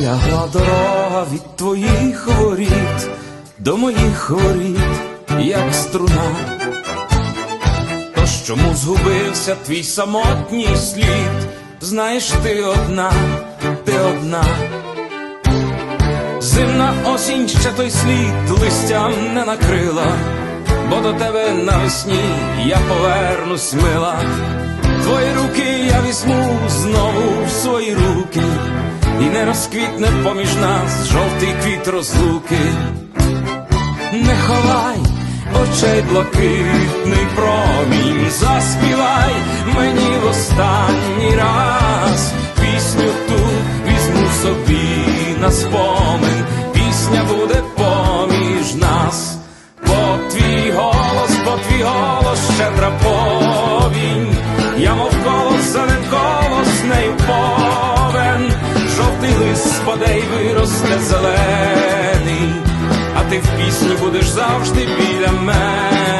Пролягла дорога від твоїх воріт до моїх воріт, як струна. Тож чому згубився твій самотній слід? Знаєш, ти одна, ти одна. Зимна осінь ще той слід листям не накрила, бо до тебе навесні я повернусь мила. Твої руки не розквітне поміж нас жовтий квіт розлуки. Не ховай очей блакитний промінь, заспівай мені в останній раз. Пісню ту візьму собі на спомин, пісня буде поміж нас, бо твій голос, бо твій голос щедра повінь, спаде й виросте зелений а ти в пісню будеш завжди біля мене.